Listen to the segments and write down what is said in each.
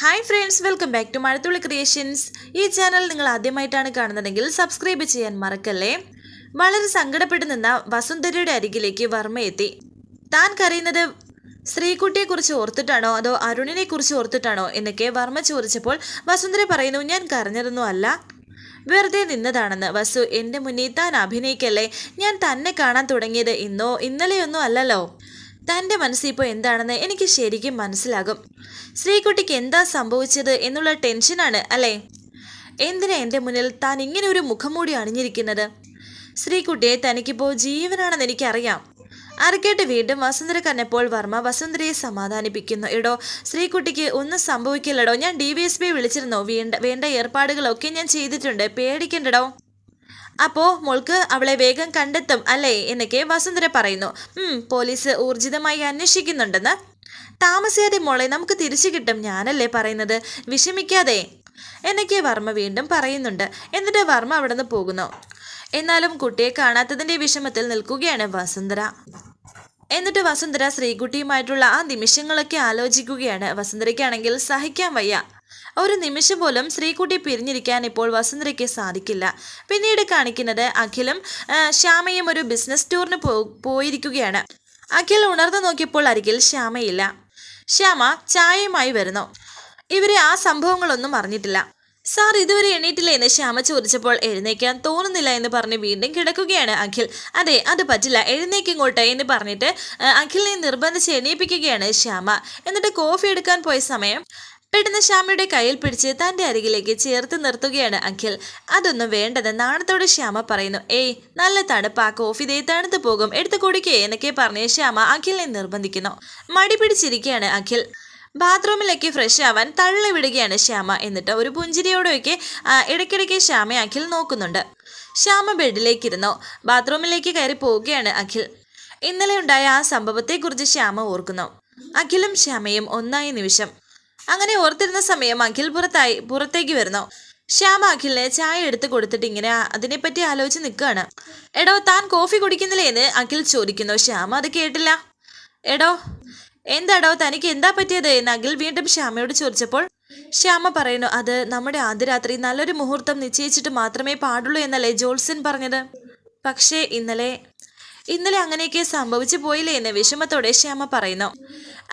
Hi friends welcome back to Mazhathulli creations ഈ channel നിങ്ങൾ ആദ്യമായിട്ടാണ് കാണുന്നതെങ്കിൽ സബ്സ്ക്രൈബ് ചെയ്യാൻ മറക്കല്ലേ? വളരെ സങ്കടപ്പെട്ടു നിന്ന വസുന്ധരയുടെ അരികിലേക്ക് വർമ്മ എത്തി. താൻ കരയുന്നത് ശ്രീകുട്ടിയെക്കുറിച്ച് ഓർത്തിട്ടാണോ അതോ അരുണിനെ കുറിച്ച് ഓർത്തിട്ടാണോ എന്നൊക്കെ വർമ്മ ചോദിച്ചപ്പോൾ വസുന്ധര പറയുന്നു ഞാൻ കരഞ്ഞിരുന്നു അല്ല. വെറുതെ നിന്നതാണെന്ന്. വസു എന്റെ മുന്നിൽ താൻ അഭിനയിക്കല്ലേ? ഞാൻ തന്നെ കാണാൻ തുടങ്ങിയത് ഇന്നോ ഇന്നലെയൊന്നും അല്ലല്ലോ. തന്റെ മനസ്സിപ്പോൾ എന്താണെന്ന് എനിക്ക് ശരിക്കും മനസ്സിലാകും. ശ്രീകുട്ടിക്ക് എന്താ സംഭവിച്ചത് എന്നുള്ള ടെൻഷനാണ് അല്ലേ? എന്തിനാ എന്റെ മുന്നിൽ താൻ ഇങ്ങനെ ഒരു മുഖംമൂടി അണിഞ്ഞിരിക്കുന്നത്? ശ്രീകുട്ടിയെ തനിക്കിപ്പോൾ ജീവനാണെന്ന് എനിക്കറിയാം. അരക്കേട്ട് വീണ്ടും വസുന്ധര കന്നപ്പോൾ വർമ്മ വസുന്ധരയെ സമാധാനിപ്പിക്കുന്നു. എടോ ശ്രീകുട്ടിക്ക് ഒന്നും സംഭവിക്കില്ലടോ. ഞാൻ ഡി വി എസ് പി വിളിച്ചിരുന്നോ. വേണ്ട വേണ്ട ഏർപ്പാടുകളൊക്കെ ഞാൻ ചെയ്തിട്ടുണ്ട്. പേടിക്കണ്ടടോ? അപ്പോ മോൾക്ക് അവളെ വേഗം കണ്ടെത്തും അല്ലേ? എന്നൊക്കെ വസുന്ധര പറയുന്നു. പോലീസ് ഊർജിതമായി അന്വേഷിക്കുന്നുണ്ടെന്ന്. താമസിയാതെ മോളെ നമുക്ക് തിരിച്ചു കിട്ടും ഞാനല്ലേ പറയുന്നത്? വിഷമിക്കാതെ. എന്നൊക്കെ വർമ്മ വീണ്ടും പറയുന്നുണ്ട്. എന്നിട്ട് വർമ്മ അവിടെ നിന്ന് പോകുന്നു. എന്നാലും കുട്ടിയെ കാണാത്തതിന്റെ വിഷമത്തിൽ നിൽക്കുകയാണ് വസുന്ധര. എന്നിട്ട് വസുന്ധര ശ്രീകുട്ടിയുമായിട്ടുള്ള ആ നിമിഷങ്ങളൊക്കെ ആലോചിക്കുകയാണ്. വസുന്ധരയ്ക്കാണെങ്കിൽ സഹിക്കാൻ വയ്യ. ഒരു നിമിഷം പോലും ശ്രീകുട്ടി പിരിഞ്ഞിരിക്കാൻ ഇപ്പോൾ വസുന്ധരയ്ക്ക് സാധിക്കില്ല. പിന്നീട് കാണിക്കുന്നത് അഖിലും ശ്യാമയും ഒരു ബിസിനസ് ടൂറിന് പോയിരിക്കുകയാണ്. അഖിൽ ഉണർന്നു നോക്കിയപ്പോൾ അരികിൽ ശ്യാമയില്ല. ശ്യാമ ചായയുമായി വരുന്നു. ഇവരെ ആ സംഭവങ്ങളൊന്നും അറിഞ്ഞിട്ടില്ല. സാർ ഇതുവരെ എണീറ്റില്ല? എന്ന് ശ്യാമ ചോദിച്ചപ്പോൾ എഴുന്നേക്കാൻ തോന്നുന്നില്ല എന്ന് പറഞ്ഞ് വീണ്ടും കിടക്കുകയാണ് അഖിൽ. അതെ അത് പറ്റില്ല. എഴുന്നേക്കിങ്ങോട്ട് എന്ന് പറഞ്ഞിട്ട് അഖിലിനെ നിർബന്ധിച്ച് എണീപ്പിക്കുകയാണ് ശ്യാമ. എന്നിട്ട് കോഫി എടുക്കാൻ പോയ സമയം പെട്ടെന്ന് ശ്യാമയുടെ കയ്യിൽ പിടിച്ച് തന്റെ അരികിലേക്ക് ചേർത്ത് നിർത്തുകയാണ് അഖിൽ. അതൊന്നും വേണ്ടത് നാണത്തോടെ ശ്യാമ പറയുന്നു. ഏയ് നല്ല തണുപ്പാ. കോഫി ദേ തണുത്ത് പോകും. എടുത്തു കുടിക്കേ എന്നൊക്കെ പറഞ്ഞ് ശ്യാമ അഖിലിനെ നിർബന്ധിക്കുന്നു. മടി പിടിച്ചിരിക്കുകയാണ് അഖിൽ. ബാത്റൂമിലേക്ക് ഫ്രഷ് ആവാൻ തള്ളി വിടുകയാണ് ശ്യാമ. എന്നിട്ട് ഒരു പുഞ്ചിരിയോടെയൊക്കെ ഇടയ്ക്കിടയ്ക്ക് ശ്യാമ അഖിൽ നോക്കുന്നുണ്ട്. ശ്യാമ ബെഡിലേക്കിരുന്നു. ബാത്റൂമിലേക്ക് കയറി പോവുകയാണ് അഖിൽ. ഇന്നലെ ഉണ്ടായ ആ സംഭവത്തെക്കുറിച്ച് ശ്യാമ ഓർക്കുന്നു. അഖിലും ശ്യാമയും ഒന്നായ നിമിഷം അങ്ങനെ ഓർത്തിരുന്ന സമയം അഖിൽ പുറത്തായി പുറത്തേക്ക് വരുന്നു. ശ്യാമ അഖിലിനെ ചായ എടുത്ത് കൊടുത്തിട്ട് ഇങ്ങനെ അതിനെപ്പറ്റി ആലോചിച്ച് നിൽക്കുകയാണ്. എടോ താൻ കോഫി കുടിക്കുന്നില്ലേ എന്ന് അഖിൽ ചോദിക്കുന്നു. ശ്യാമ അത് കേട്ടില്ല. എടോ എന്താടോ തനിക്ക് എന്താ പറ്റിയത് എന്ന് അഖിൽ വീണ്ടും ശ്യാമയോട് ചോദിച്ചപ്പോൾ ശ്യാമ പറയുന്നു അത് നമ്മുടെ ആദ്യരാത്രി നല്ലൊരു മുഹൂർത്തം നിശ്ചയിച്ചിട്ട് മാത്രമേ പാടുള്ളൂ എന്നല്ലേ ജോൾസൻ പറഞ്ഞത്? പക്ഷേ ഇന്നലെ ഇന്നലെ അങ്ങനെയൊക്കെ സംഭവിച്ചു പോയില്ലേ എന്ന് വിഷമത്തോടെ ശ്യാമ പറയുന്നു.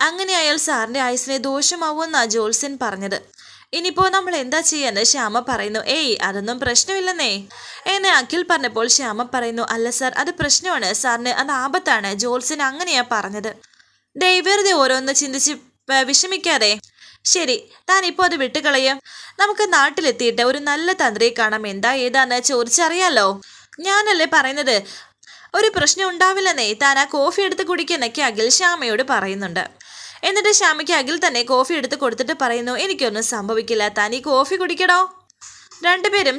അങ്ങനെ അയാൾ സാറിന്റെ ആയുസിനെ ദോഷമാവുമെന്നാ ജോത്സ്യൻ പറഞ്ഞത്. ഇനിയിപ്പോ നമ്മൾ എന്താ ചെയ്യാന്ന് ശ്യാമ പറയുന്നു ഏയ് അതൊന്നും പ്രശ്നമില്ലെന്നേ. എന്നെ അഖിൽ പറഞ്ഞപ്പോൾ ശ്യാമ പറയുന്നു അല്ല സാർ അത് പ്രശ്നമാണ്. സാറിന് അത് ആപത്താണ്. ജോത്സ്യൻ അങ്ങനെയാ പറഞ്ഞത്. ഡേ വെറുതെ ഓരോന്ന് ചിന്തിച്ച് വിഷമിക്കാതെ. ശരി താൻ ഇപ്പോൾ അത് വിട്ടുകളയും. നമുക്ക് നാട്ടിലെത്തിയിട്ട് ഒരു നല്ല തന്ത്രിയെ കാണാം. എന്താ ഏതാന്ന് ചോദിച്ചറിയാലോ? ഞാനല്ലേ പറയുന്നത്? ഒരു പ്രശ്നം ഉണ്ടാവില്ലെന്നേ. താൻ ആ കോഫി എടുത്ത് കുടിക്കുന്നൊക്കെ അഖിൽ ശ്യാമയോട് പറയുന്നുണ്ട്. എന്നിട്ട് ശ്യാമയ്ക്ക് അഖിൽ തന്നെ കോഫി എടുത്ത് കൊടുത്തിട്ട് പറയുന്നു എനിക്കൊന്നും സംഭവിക്കില്ല തനി കോഫി കുടിക്കടോ? രണ്ടുപേരും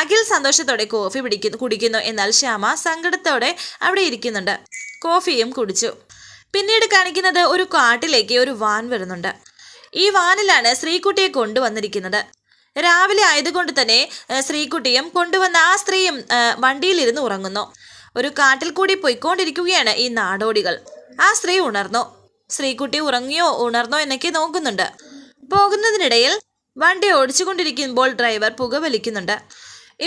അഖിൽ സന്തോഷത്തോടെ കോഫി പിടിക്കുന്നു കുടിക്കുന്നു. എന്നാൽ ശ്യാമ സങ്കടത്തോടെ അവിടെ ഇരിക്കുന്നുണ്ട്. കോഫിയും കുടിച്ചു. പിന്നീട് കാണിക്കുന്നത് ഒരു കാട്ടിലേക്ക് ഒരു വാൻ വരുന്നുണ്ട്. ഈ വാനിലാണ് ശ്രീകുട്ടിയെ കൊണ്ടുവന്നിരിക്കുന്നത്. രാവിലെ ആയതുകൊണ്ട് തന്നെ ശ്രീകുട്ടിയും കൊണ്ടുവന്ന ആ സ്ത്രീയും വണ്ടിയിലിരുന്ന് ഉറങ്ങുന്നു. ഒരു കാട്ടിൽ കൂടി പോയിക്കൊണ്ടിരിക്കുകയാണ് ഈ നാടോടികൾ. ആ സ്ത്രീ ഉണർന്നു. ശ്രീകുട്ടി ഉറങ്ങിയോ ഉണർന്നോ എന്നൊക്കെ നോക്കുന്നുണ്ട്. പോകുന്നതിനിടയിൽ വണ്ടി ഓടിച്ചുകൊണ്ടിരിക്കുമ്പോൾ ഡ്രൈവർ പുകവലിക്കുന്നുണ്ട്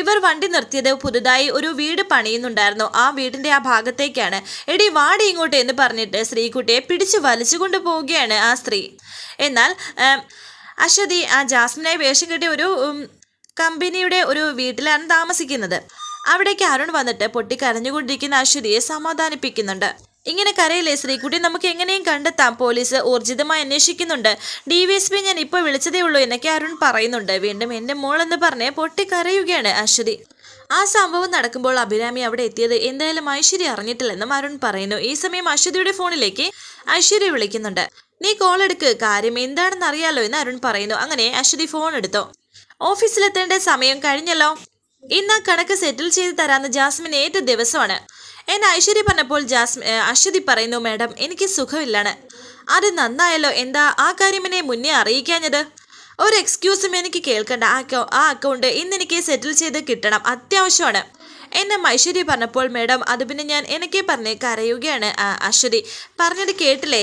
ഇവർ വണ്ടി നിർത്തിയത് പുതുതായി ഒരു വീട് പണിയുന്നുണ്ടായിരുന്നു. ആ വീടിന്റെ ആ ഭാഗത്തേക്കാണ്. എടി വാടി ഇങ്ങോട്ട് എന്ന് പറഞ്ഞിട്ട് ശ്രീകുട്ടിയെ പിടിച്ചു വലിച്ചുകൊണ്ട് പോവുകയാണ് ആ സ്ത്രീ. എന്നാൽ അശ്വതി ആ ജാസ്മിനായി വേഷം കെട്ടിയ ഒരു കമ്പനിയുടെ ഒരു വീട്ടിലാണ് താമസിക്കുന്നത്. അവിടേക്ക് അരുൺ വന്നിട്ട് പൊട്ടി കരഞ്ഞുകൊണ്ടിരിക്കുന്ന അശ്വതിയെ സമാധാനിപ്പിക്കുന്നുണ്ട്. ഇങ്ങനെ കരയില്ലേ ശ്രീകുട്ടി? നമുക്ക് എങ്ങനെയും കണ്ടെത്താം. പോലീസ് ഊർജിതമായി അന്വേഷിക്കുന്നുണ്ട്. ഡി വി എസ് പി ഞാൻ ഇപ്പോൾ വിളിച്ചതേ ഉള്ളൂ എന്നൊക്കെ അരുൺ പറയുന്നുണ്ട്. വീണ്ടും എന്റെ മോളെന്ന് പറഞ്ഞ് പൊട്ടി കരയുകയാണ് അശ്വതി. ആ സംഭവം നടക്കുമ്പോൾ അഭിരാമി അവിടെ എത്തിയത് എന്തായാലും ഐശ്വര്യ അറിഞ്ഞിട്ടില്ലെന്നും അരുൺ പറയുന്നു. ഈ സമയം അശ്വതിയുടെ ഫോണിലേക്ക് ഐശ്വര്യ വിളിക്കുന്നുണ്ട്. നീ കോൾ എടുക്ക്. കാര്യം എന്താണെന്ന് അറിയാലോ എന്ന് അരുൺ പറയുന്നു. അങ്ങനെ അശ്വതി ഫോൺ എടുത്തു. ഓഫീസിലെത്തേണ്ട സമയം കഴിഞ്ഞല്ലോ. ഇന്ന് കണക്ക് സെറ്റിൽ ചെയ്ത് തരാമെന്ന് ജാസ്മിൻ ഏറ്റ ദിവസമാണ്? എന്നെ ഐശ്വര്യ പറഞ്ഞപ്പോൾ ജാസ്മിൻ ഏ, അശ്വതി പറയുന്നു മാഡം എനിക്ക് സുഖമില്ലാണ്. അത് നന്നായല്ലോ. എന്താ ആ കാര്യം എന്നെ മുന്നേ അറിയിക്കാഞ്ഞത്? ഒരു എക്സ്ക്യൂസും എനിക്ക് കേൾക്കണ്ട. ആ ആ അക്കൗണ്ട് ഇന്ന് എനിക്ക് സെറ്റിൽ ചെയ്ത് കിട്ടണം. അത്യാവശ്യമാണ്. എന്നെ ഐശ്വര്യ പറഞ്ഞപ്പോൾ മാഡം അത് പിന്നെ ഞാൻ എനിക്ക് പറഞ്ഞ് കരയുകയാണ് അശ്വതി. പറഞ്ഞത് കേട്ടില്ലേ?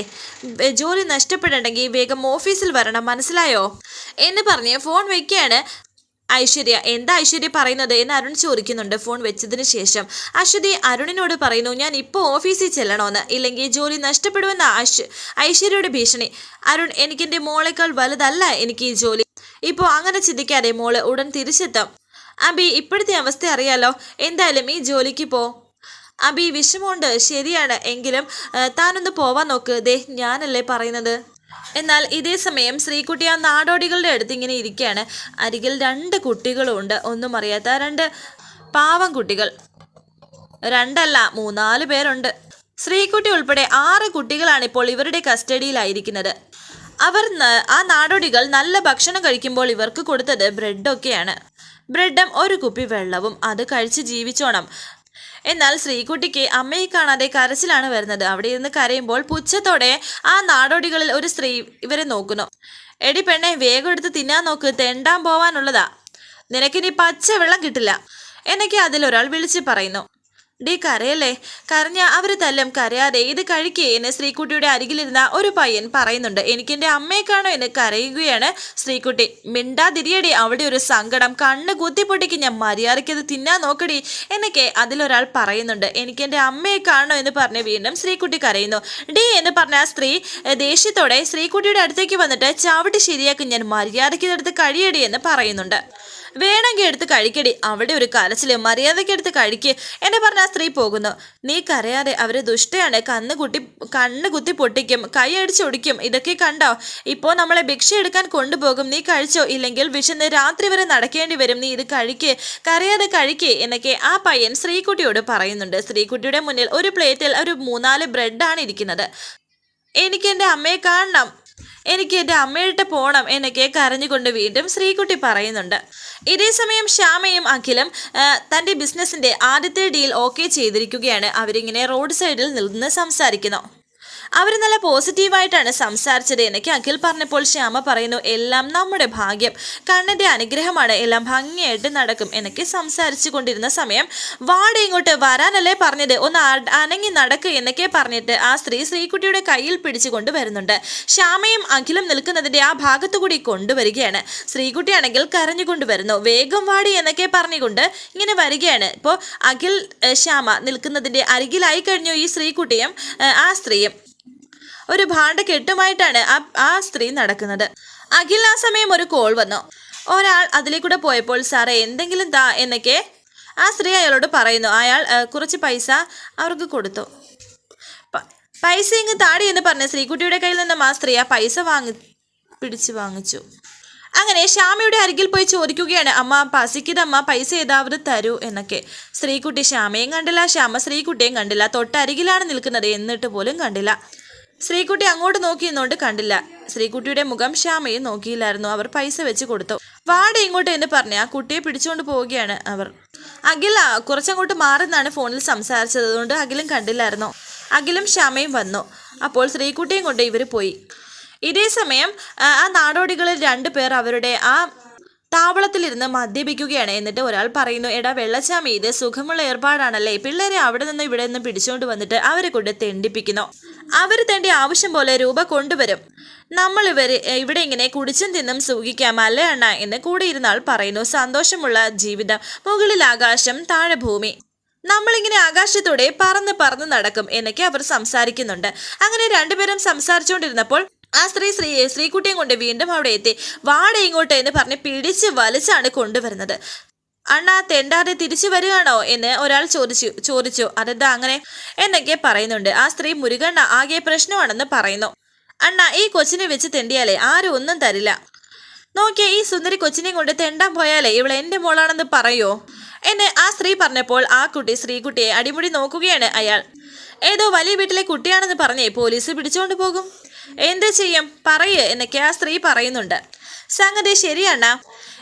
ജോലി നഷ്ടപ്പെടണമെങ്കിൽ വേഗം ഓഫീസിൽ വരണം. മനസ്സിലായോ? എന്ന് പറഞ്ഞ് ഫോൺ വെക്കുകയാണ് ഐശ്വര്യ എന്താ ഐശ്വര്യ പറയുന്നത്? എന്ന് അരുൺ ചോദിക്കുന്നുണ്ട് ഫോൺ വെച്ചതിന് ശേഷം. അശ്വതി അരുണിനോട് പറയുന്നു ഞാൻ ഇപ്പോൾ ഓഫീസിൽ ചെല്ലണമെന്ന് ഇല്ലെങ്കിൽ ജോലി നഷ്ടപ്പെടുമെന്ന ഐശ്വര്യയുടെ ഭീഷണി. അരുൺ എനിക്കെന്റെ മോളേക്കാൾ വലുതല്ല എനിക്ക് ഈ ജോലി. ഇപ്പോൾ അങ്ങനെ ചിന്തിക്കാതെ മോൾ ഉടൻ തിരിച്ചെത്തും. അബി ഇപ്പോഴത്തെ അവസ്ഥ അറിയാലോ. എന്തായാലും ഈ ജോലിക്ക് പോ. അബി വിഷമമുണ്ട്. ശരിയാണ്. എങ്കിലും താനൊന്ന് പോവാൻ നോക്ക്. ദേ ഞാനല്ലേ പറയുന്നത്. എന്നാൽ ഇതേ സമയം ശ്രീകുട്ടി ആ നാടോടികളുടെ അടുത്ത് ഇങ്ങനെ ഇരിക്കുകയാണ്. അരികിൽ രണ്ട് കുട്ടികളും ഉണ്ട് ഒന്നും അറിയാത്ത രണ്ട് പാവം കുട്ടികൾ. രണ്ടല്ല മൂന്നാൽ പേരുണ്ട്. ശ്രീകുട്ടി ഉൾപ്പെടെ ആറ് കുട്ടികളാണ് ഇപ്പോൾ ഇവരുടെ കസ്റ്റഡിയിലായിരിക്കുന്നത്. അവർ ആ നാടോടികൾ നല്ല ഭക്ഷണം കഴിക്കുമ്പോൾ ഇവർക്ക് കൊടുത്തത് ബ്രെഡൊക്കെയാണ്. ബ്രെഡും ഒരു കുപ്പി വെള്ളവും. അത് കഴിച്ച് ജീവിച്ചോണം. എന്നാൽ ശ്രീകുട്ടിക്ക് അമ്മയെ കാണാതെ കരച്ചിലാണ് വരുന്നത്. അവിടെ ഇരുന്ന് കരയുമ്പോൾ പുച്ഛത്തോടെ ആ നാടോടികളിൽ ഒരു സ്ത്രീ ഇവരെ നോക്കുന്നു. എടി പെണ്ണെ വേഗം എടുത്ത് തിന്നാൻ നോക്ക്. തെണ്ടാൻ പോവാനുള്ളതാ. നിനക്കിനി പച്ച വെള്ളം കിട്ടില്ല. എന്നൊക്കെ അതിലൊരാൾ വിളിച്ച് പറയുന്നു. ഡീ കരയല്ലേ? കരഞ്ഞ അവർ തല്ലും കരയാതെ ഇത് കഴിക്കേ എന്ന് ശ്രീകുട്ടിയുടെ അരികിലിരുന്ന ഒരു പയ്യൻ പറയുന്നുണ്ട്. എനിക്കെന്റെ അമ്മയെക്കാണോ അമ്മയെ കാണോ എന്ന് കരയുകയാണ് ശ്രീകുട്ടി. മിണ്ടാതിരിയടി അവിടെ ഒരു സങ്കടം. കണ്ണ് കുത്തിപ്പൊട്ടിക്ക് ഞാൻ മര്യാദയ്ക്കത് തിന്നാൻ നോക്കടി എന്നൊക്കെ അതിലൊരാൾ പറയുന്നുണ്ട്. എനിക്കെന്റെ അമ്മയെ കാണോ എന്ന് പറഞ്ഞ് വീണ്ടും ശ്രീകുട്ടി കരയുന്നു. ഡി എന്ന് പറഞ്ഞ ആ സ്ത്രീ ദേഷ്യത്തോടെ ശ്രീകുട്ടിയുടെ അടുത്തേക്ക് വന്നിട്ട് ചവിട്ടി ശരിയാക്കി ഞാൻ മര്യാദയ്ക്ക് ഇതെടുത്ത് കഴിയടി എന്ന് പറയുന്നുണ്ട്. വേണമെങ്കിൽ എടുത്ത് കഴിക്കടി. അവിടെ ഒരു കരച്ചിൽ മര്യാദയ്ക്ക് എടുത്ത് കഴിക്ക് എന്നെ പറഞ്ഞ ആ സ്ത്രീ പോകുന്നു. നീ കരയാതെ അവർ ദുഷ്ടയാണ്. കണ്ണ് കുട്ടി കണ്ണ് കുത്തി പൊട്ടിക്കും. കൈ അടിച്ചൊടിക്കും ഇതൊക്കെ കണ്ടോ? ഇപ്പോൾ നമ്മളെ ഭിക്ഷ എടുക്കാൻ കൊണ്ടുപോകും. നീ കഴിച്ചോ? ഇല്ലെങ്കിൽ വിശന്ന് രാത്രി വരെ നടക്കേണ്ടി വരും. നീ ഇത് കഴിക്ക്. കരയാതെ കഴിക്ക് എന്നൊക്കെ ആ പയ്യൻ ശ്രീകുട്ടിയോട് പറയുന്നുണ്ട്. ശ്രീകുട്ടിയുടെ മുന്നിൽ ഒരു പ്ലേറ്റിൽ ഒരു മൂന്നാൽ ബ്രെഡാണ് ഇരിക്കുന്നത്. എനിക്ക് എന്റെ അമ്മയെ കാണണം. എനിക്ക് എന്റെ അമ്മയിട്ട് പോകണം എന്നൊക്കെ കരഞ്ഞുകൊണ്ട് വീണ്ടും ശ്രീകുട്ടി പറയുന്നുണ്ട്. ഇതേ സമയം ശ്യാമയും അഖിലും തന്റെ ബിസിനസ്സിന്റെ ആദ്യത്തെ ഡീൽ ഓക്കെ ചെയ്തിരിക്കുകയാണ്. അവരിങ്ങനെ റോഡ് സൈഡിൽ നിന്ന് സംസാരിക്കുന്നു. അവർ നല്ല പോസിറ്റീവായിട്ടാണ് സംസാരിച്ചത്. എന്നൊക്കെ അഖിൽ പറഞ്ഞപ്പോൾ ശ്യാമ പറയുന്നു എല്ലാം നമ്മുടെ ഭാഗ്യം. കണ്ണന്റെ അനുഗ്രഹമാണ്. എല്ലാം ഭംഗിയായിട്ട് നടക്കും. എന്നൊക്കെ സംസാരിച്ചു കൊണ്ടിരുന്ന സമയം വാട ഇങ്ങോട്ട് വരാനല്ലേ പറഞ്ഞത്? ഒന്ന് അനങ്ങി നടക്ക് എന്നൊക്കെ പറഞ്ഞിട്ട് ആ സ്ത്രീ ശ്രീകുട്ടിയുടെ കയ്യിൽ പിടിച്ചുകൊണ്ട് വരുന്നുണ്ട് ശ്യാമയും അഖിലും നിൽക്കുന്നതിന്റെ ആ ഭാഗത്തു കൂടി കൊണ്ടുവരികയാണ്. ശ്രീകുട്ടിയാണെങ്കിൽ കരഞ്ഞുകൊണ്ട് വരുന്നു വേഗം വാടി എന്നൊക്കെ പറഞ്ഞുകൊണ്ട് ഇങ്ങനെ വരികയാണ്. ഇപ്പോൾ അഖിൽ ശ്യാമ നിൽക്കുന്നതിന്റെ അരികിലായി കഴിഞ്ഞു ഈ ശ്രീകുട്ടിയും ആ സ്ത്രീയും. ഒരു ഭാണ്ഡ കെട്ടുമായിട്ടാണ് ആ ആ സ്ത്രീ നടക്കുന്നത്. അഖിൽ ആ സമയം ഒരു കോൾ വന്നു. ഒരാൾ അതിലേക്കൂടെ പോയപ്പോൾ സാറേ എന്തെങ്കിലും താ എന്നൊക്കെ ആ സ്ത്രീ അയാളോട് പറയുന്നു. അയാൾ കുറച്ച് പൈസ അവർക്ക് കൊടുത്തു. പൈസ ഇങ്ങ് താടി എന്ന് പറഞ്ഞ ശ്രീകുട്ടിയുടെ കയ്യിൽ നിന്നും ആ സ്ത്രീ ആ പൈസ വാങ്ങി പിടിച്ചു വാങ്ങിച്ചു. അങ്ങനെ ശ്യാമയുടെ അരികിൽ പോയി ചോദിക്കുകയാണ് അമ്മ പസിക്കിതമ്മ പൈസ ഏതാവത് തരൂ എന്നൊക്കെ. ശ്രീകുട്ടി ശ്യാമയും കണ്ടില്ല ശ്യാമ ശ്രീകുട്ടിയും കണ്ടില്ല തൊട്ടരികിലാണ് നിൽക്കുന്നത് എന്നിട്ട് പോലും കണ്ടില്ല. ശ്രീകുട്ടി അങ്ങോട്ട് നോക്കിയെന്നോണ്ട് കണ്ടില്ല. ശ്രീകുട്ടിയുടെ മുഖം ശ്യാമയും നോക്കിയില്ലായിരുന്നു. അവർ പൈസ വെച്ച് കൊടുത്തു. വാട ഇങ്ങോട്ട് എന്ന് പറഞ്ഞ് ആ കുട്ടിയെ പിടിച്ചുകൊണ്ട് പോവുകയാണ് അവർ. അഖില കുറച്ചങ്ങോട്ട് മാറുന്നാണ് ഫോണിൽ സംസാരിച്ചത്. അതുകൊണ്ട് അഖിലും കണ്ടില്ലായിരുന്നു. അഖിലും ശ്യാമയും വന്നു. അപ്പോൾ ശ്രീകുട്ടിയും കൊണ്ട് ഇവർ പോയി. ഇതേ സമയം ആ നാടോടികളിൽ രണ്ടു പേർ അവരുടെ ആ താവളത്തിലിരുന്ന് മദ്യപിക്കുകയാണ് എന്നിട്ട് ഒരാൾ പറയുന്നു എടാ വെള്ളച്ചാമി ഇത് സുഖമുള്ള ഏർപ്പാടാണല്ലേ? പിള്ളേരെ അവിടെ നിന്ന് ഇവിടെ നിന്ന് പിടിച്ചുകൊണ്ട് വന്നിട്ട് അവരെ കൊണ്ട് തെണ്ടിപ്പിക്കുന്നു. അവർ തേണ്ടി ആവശ്യം പോലെ രൂപ കൊണ്ടുവരും. നമ്മൾ ഇവർ ഇവിടെ ഇങ്ങനെ കുടിച്ചും തിന്നും സൂഖിക്കാം അല്ലേ അണ്ണ? എന്ന് കൂടെ ഇരുന്നാൾ പറയുന്നു സന്തോഷമുള്ള ജീവിതം. മുകളിൽ ആകാശം താഴെ ഭൂമി. നമ്മളിങ്ങനെ ആകാശത്തൂടെ പറന്ന് പറന്ന് നടക്കും എന്നൊക്കെ അവർ സംസാരിക്കുന്നുണ്ട്. അങ്ങനെ രണ്ടുപേരും സംസാരിച്ചുകൊണ്ടിരുന്നപ്പോൾ ആ സ്ത്രീ ശ്രീ ശ്രീകുട്ടിയും കൊണ്ട് വീണ്ടും അവിടെ എത്തി. വാട ഇങ്ങോട്ട് എന്ന് പറഞ്ഞ് പിടിച്ച് വലിച്ചാണ് കൊണ്ടുവരുന്നത്. അണ്ണാ തെണ്ടാതെ തിരിച്ചു വരികയാണോ എന്ന് ഒരാൾ ചോദിച്ചു ചോദിച്ചു. അതെന്താ അങ്ങനെ? എന്നൊക്കെ പറയുന്നുണ്ട്. ആ സ്ത്രീ മുരുകണ്ണ ആകെ പ്രശ്നമാണെന്ന് പറയുന്നു. അണ്ണ ഈ കൊച്ചിനെ വെച്ച് തെണ്ടിയാലേ ആരും ഒന്നും തരില്ല. നോക്കിയ ഈ സുന്ദരി കൊച്ചിനെ കൊണ്ട് തെണ്ടാൻ പോയാലേ ഇവൾ എന്റെ മോളാണെന്ന് പറയോ? എന്നെ ആ സ്ത്രീ പറഞ്ഞപ്പോൾ ആ കുട്ടി സ്ത്രീകുട്ടിയെ അടിമുടി നോക്കുകയാണ് അയാൾ. ഏതോ വലിയ വീട്ടിലെ കുട്ടിയാണെന്ന് പറഞ്ഞേ പോലീസ് പിടിച്ചുകൊണ്ട് പോകും. എന്ത് ചെയ്യും? പറയ് എന്നൊക്കെ ആ സ്ത്രീ പറയുന്നുണ്ട്. സംഗതി ശരിയണ്ണ.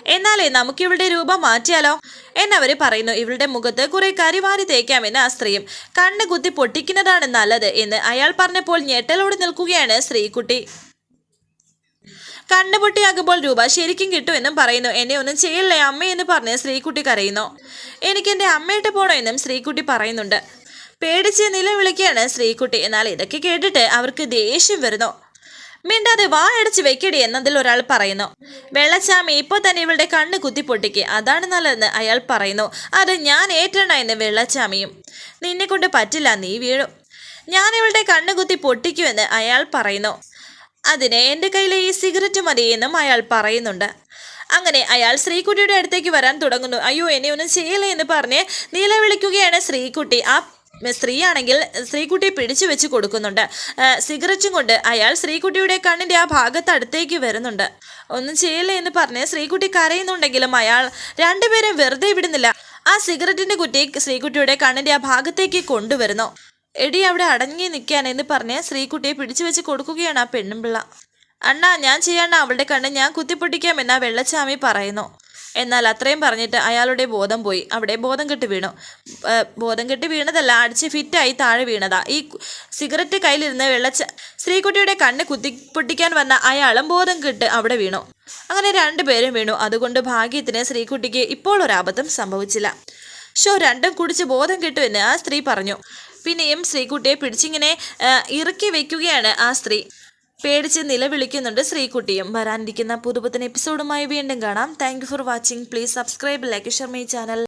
എന്നാലേ നമുക്ക് ഇവളുടെ രൂപം മാറ്റിയാലോ? എന്നവർ പറയുന്നു. ഇവളുടെ മുഖത്ത് കുറെ കരിവാരി തേക്കാമെന്ന് ആ സ്ത്രീയും കണ്ണ് കുത്തി പൊട്ടിക്കുന്നതാണ് നല്ലത് എന്ന് അയാൾ പറഞ്ഞപ്പോൾ ഞെട്ടലോട് നിൽക്കുകയാണ് സ്ത്രീകുട്ടി കണ്ണുപൊട്ടിയാകുമ്പോൾ രൂപ ശരിക്കും കിട്ടുമെന്നും പറയുന്നു. എന്നെ ഒന്നും ചെയ്യില്ലേ അമ്മയെന്ന് പറഞ്ഞ് ശ്രീകുട്ടി കരയുന്നു. എനിക്ക് എന്റെ അമ്മയിട്ട് എന്നും ശ്രീകുട്ടി പറയുന്നുണ്ട്. പേടിച്ച് നിലവിളിക്കുകയാണ് ശ്രീകുട്ടി. എന്നാൽ ഇതൊക്കെ കേട്ടിട്ട് അവർക്ക് ദേഷ്യം വരുന്നു. മിണ്ടാതെ വാ അടച്ച് വെക്കടി എന്നതിൽ ഒരാൾ പറയുന്നു. വെള്ളച്ചാമി ഇപ്പോൾ തന്നെ ഇവളുടെ കണ്ണ് കുത്തിപ്പൊട്ടിക്ക് അതാണ് നല്ലതെന്ന് അയാൾ പറയുന്നു. അത് ഞാൻ ഏറ്റണ്ട എന്ന് വെള്ളച്ചാമിയും. നിന്നെ കൊണ്ട് പറ്റില്ല നീ വീഴും. ഞാൻ ഇവളുടെ കണ്ണ് കുത്തി പൊട്ടിക്കുമെന്ന് അയാൾ പറയുന്നു. അതിന് എന്റെ കയ്യിലെ ഈ സിഗരറ്റ് മതി എന്നും അയാൾ പറയുന്നുണ്ട്. അങ്ങനെ അയാൾ ശ്രീകുട്ടിയുടെ അടുത്തേക്ക് വരാൻ തുടങ്ങുന്നു. അയ്യോ എന്നെ ഒന്നും ചെയ്യലേ എന്ന് പറഞ്ഞ് നിലവിളിക്കുകയാണ് ശ്രീകുട്ടി. ആ സ്ത്രീയാണെങ്കിൽ ശ്രീകുട്ടിയെ പിടിച്ചു വെച്ച് കൊടുക്കുന്നുണ്ട്. സിഗരറ്റും കൊണ്ട് അയാൾ ശ്രീകുട്ടിയുടെ കണ്ണിന്റെ ആ ഭാഗത്ത് അടുത്തേക്ക് വരുന്നുണ്ട്. ഒന്നും ചെയ്യില്ല എന്ന് പറഞ്ഞ് ശ്രീകുട്ടി കരയുന്നുണ്ടെങ്കിലും അയാൾ രണ്ടുപേരും വെറുതെ വിടുന്നില്ല. ആ സിഗരറ്റിന്റെ കുറ്റി ശ്രീകുട്ടിയുടെ കണ്ണിന്റെ ആ ഭാഗത്തേക്ക് കൊണ്ടുവരുന്നു. എടി അവിടെ അടങ്ങി നിൽക്കാൻ എന്ന് പറഞ്ഞ് ശ്രീകുട്ടിയെ പിടിച്ചു വെച്ച് കൊടുക്കുകയാണ് ആ പെണ്ണുമ്പിള്ള അണ്ണാ ഞാൻ ചെയ്യേണ്ട. അവളുടെ കണ്ണ് ഞാൻ കുത്തിപ്പൊട്ടിക്കാമെന്ന് വെള്ളച്ചാമി പറയുന്നു. എന്നാൽ അത്രയും പറഞ്ഞിട്ട് അയാളുടെ ബോധം പോയി. അവിടെ ബോധം കെട്ട് വീണു. ബോധം കെട്ട് വീണതല്ല അടിച്ച് ഫിറ്റായി താഴെ വീണതാ. ഈ സിഗരറ്റ് കയ്യിലിരുന്ന് വെള്ളച്ച ശ്രീകുട്ടിയുടെ കണ്ണ് കുത്തിപ്പൊട്ടിക്കാൻ വന്ന അയാളും ബോധം കെട്ട് അവിടെ വീണു. അങ്ങനെ രണ്ടുപേരും വീണു. അതുകൊണ്ട് ഭാഗ്യത്തിന് ശ്രീകുട്ടിക്ക് ഇപ്പോൾ ഒരാപത്തും സംഭവിച്ചില്ല. ഷോ രണ്ടും കുടിച്ച് ബോധം കിട്ടുമെന്ന് ആ സ്ത്രീ പറഞ്ഞു. പിന്നെയും ശ്രീകുട്ടിയെ പിടിച്ചിങ്ങനെ ഇറുക്കി വെക്കുകയാണ് ആ സ്ത്രീ. പേടിച്ച് നിലവിളിക്കുന്നുണ്ട് ശ്രീകുട്ടിയും. വരാനിരിക്കുന്ന പുതുപുത്തൻ എപ്പിസോഡുമായി വീണ്ടും കാണാം. Thank for watching please subscribe like share my channel